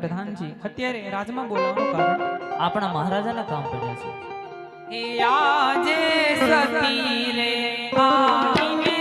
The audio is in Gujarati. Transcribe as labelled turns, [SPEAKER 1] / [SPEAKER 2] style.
[SPEAKER 1] પ્રધાનજી અત્યારે રાજમાં બોલાવવાનું કારણ?
[SPEAKER 2] આપણા મહારાજાના કામ પડ્યા છે.
[SPEAKER 1] હે આજે સતી રે આવીને